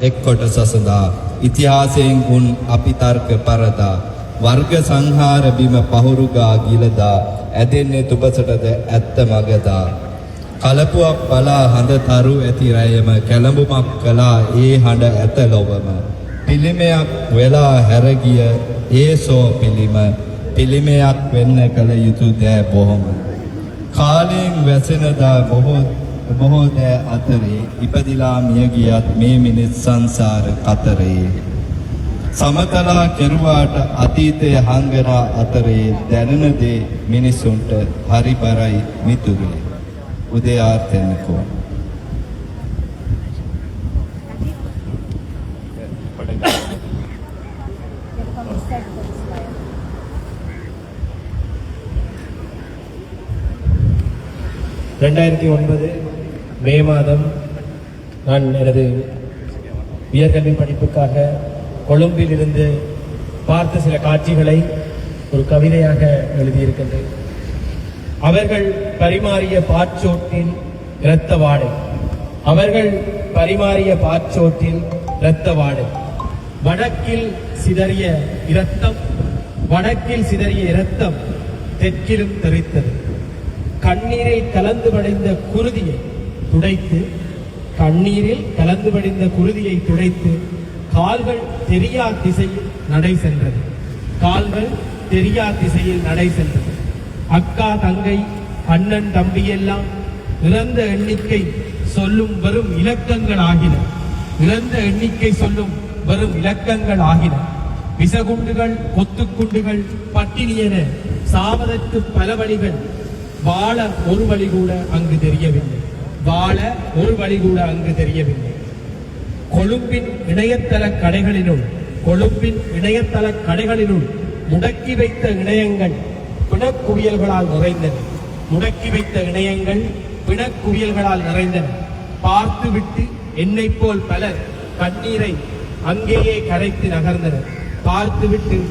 එක් කොටස සඳහා ඉතිහාසයෙන් උන් අපි තර්ක පරදා වර්ග සංහාර බිම පහුරුගා ගිලදා ඇදෙන්නේ තුබසටද ඇත්ත මගදා. කලපුවක් බලා හඳ තරු ඇති රැයම කැළඹුමක් කළා ඒ හඬ ඇත ලොවම. පිළිමයක් වෙලා හැරගිය ඒ සෝ පිළිම පිළිමයක් වෙන්න කළ යුතු දෑ බොහොම. කාලයෙන් වැසෙනදා බොහෝ බොහෝ දෑ අතරේ ඉපදිලා මිය ගියත් මේ මිනිස් සංසාර කතරේ සමතලා කෙරුවාට අතීතය හංගනා අතරේ දැනෙන දේ මිනිසුන්ට හරි බරයි මිතුරේ උදේ ආර්තෙන්නකෝ ரெண்டாயிரத்தி ஒன்பது மே மாதம் நான் எனது உயர்கல்வி படிப்புக்காக கொழும்பில் இருந்து பார்த்த சில காட்சிகளை ஒரு கவிதையாக எழுதியிருக்கின்றேன். அவர்கள் பரிமாறிய பாச்சோட்டில் இரத்த வாடை. அவர்கள் பரிமாறிய பாச்சோட்டில் இரத்த வாடை. வடக்கில் சிதறிய இரத்தம் வடக்கில் சிதறிய இரத்தம் தெற்கிலும் தெரித்தது கண்ணீரில் கலந்து படைந்த குருதியை துடைத்து கண்ணீரில் கலந்து வடிந்த குருதியை துடைத்து கால்கள் தெரியா திசையில் நடை சென்றது. கால்கள் தெரியா திசையில் நடை சென்றது. அக்கா தங்கை அண்ணன் தம்பி எல்லாம் இறந்த எண்ணிக்கை சொல்லும் வரும் இலக்கங்கள் ஆகின. இறந்த எண்ணிக்கை சொல்லும் வரும் இலக்கங்கள் ஆகின. விசகுண்டுகள் கொத்துக்குண்டுகள் என சாவதற்கு பல வழிகள் வாழ ஒரு வழி கூட அங்கு தெரியவில்லை. வாழ ஒரு வழி கூட அங்கு தெரியவில்லை. கொழும்பின் இணையதள கடைகளினுள் கொழும்பின் இணையதள கடைகளினுள் முடக்கி வைத்த இணையங்கள் பிணக்குவியல்களால் நிறைந்தன. முடக்கி வைத்த இணையங்கள் பிணக்குவியல்களால் நிறைந்தன. பார்த்துவிட்டு என்னைப் போல் பலர் கண்ணீரை அங்கேயே கரைத்து நகர்ந்தனர். பார்த்துவிட்டு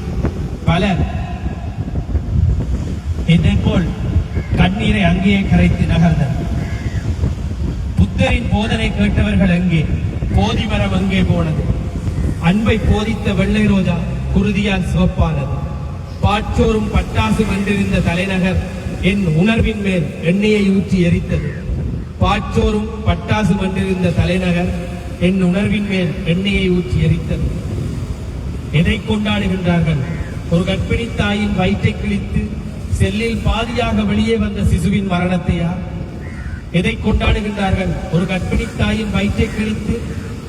பலர் என்னை போல் கண்ணீரை அங்கேயே கரைத்து நகர்ந்தனர். புத்தரின் போதனை கேட்டவர்கள் அங்கே போதி மரம் அங்கே போனது. அன்பை போதித்த வெள்ளை ரோஜா குருதியால் சிவப்பானது. பாற்றோரும் பட்டாசு வந்திருந்த தலைநகர் என் உணர்வின் மேல் எண்ணெயை ஊற்றி எரித்தது. பாற்றோரும் பட்டாசு வந்திருந்த தலைநகர் என் உணர்வின் மேல் எண்ணெயை ஊற்றி எரித்தது. எதை கொண்டாடுகின்றார்கள்? ஒரு கர்ப்பிணி தாயின் வயிற்றை கிழித்து செல்லில் பாதியாக வெளியே வந்த சிசுவின் மரணத்தையா? எதை கொண்டாடுகின்றார்கள்? ஒரு கர்ப்பிணி தாயின் வயிற்றை கிழித்து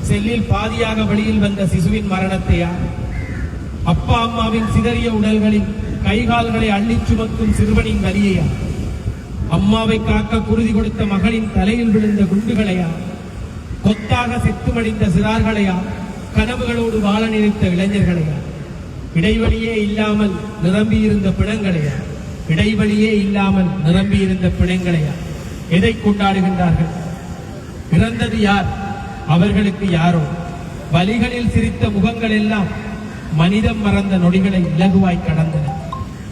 செல்லில் பாதியாக வெளியில் வந்த சிசுவின் மரணத்தையா அப்பா அம்மாவின் சிதறிய உடல்களில் கைகால்களை அள்ளிச் சுமக்கும் சிறுவனின் வலியையா அம்மாவை காக்க குருதி கொடுத்த மகளின் தலையில் விழுந்த குண்டுகளையா கொத்தாக செத்து மடிந்த சிறார்களையா கனவுகளோடு வாழ நினைத்த இளைஞர்களையா இடைவெளியே இல்லாமல் நிரம்பியிருந்த பிணங்களையா இடைவெளியே இல்லாமல் நிரம்பியிருந்த பிணங்களையா எதை கொண்டாடுகின்றார்கள்? பிறந்தது யார்? அவர்களுக்கு யாரோ? வலிகளில் சிரித்த முகங்கள் எல்லாம் மனிதம் மறந்த நொடிகளை இலகுவாய் கடந்தன.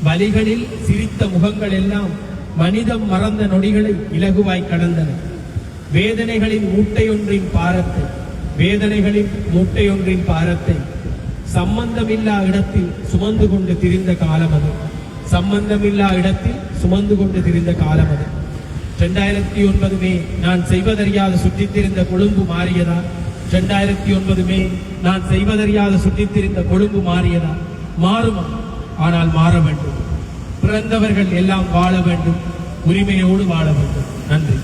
வலிகளில் சிரித்த முகங்கள் எல்லாம் மனிதம் மறந்த நொடிகளை இலகுவாய் கடந்தன. வேதனைகளின் மூட்டையொன்றின் பாரத்தை வேதனைகளின் மூட்டையொன்றின் பாரத்தை சம்பந்தமில்லா இடத்தில் சுமந்து கொண்டு திரிந்த காலம் அது. சம்பந்தமில்லா இடத்தில் சுமந்து கொண்டு திரிந்த காலம் அது. ரெண்டாயிரத்தி ஒன்பது மே நான் செய்வதறியாத சுற்றித்திருந்த கொழும்பு மாறியதா? ரெண்டாயிரத்தி ஒன்பது மே நான் செய்வதறியாத சுற்றித்திருந்த கொழும்பு மாறியதா? மாறுமா? ஆனால் மாற வேண்டும். பிறந்தவர்கள் எல்லாம் வாழ வேண்டும். உரிமையோடு வாழ வேண்டும். நன்றி.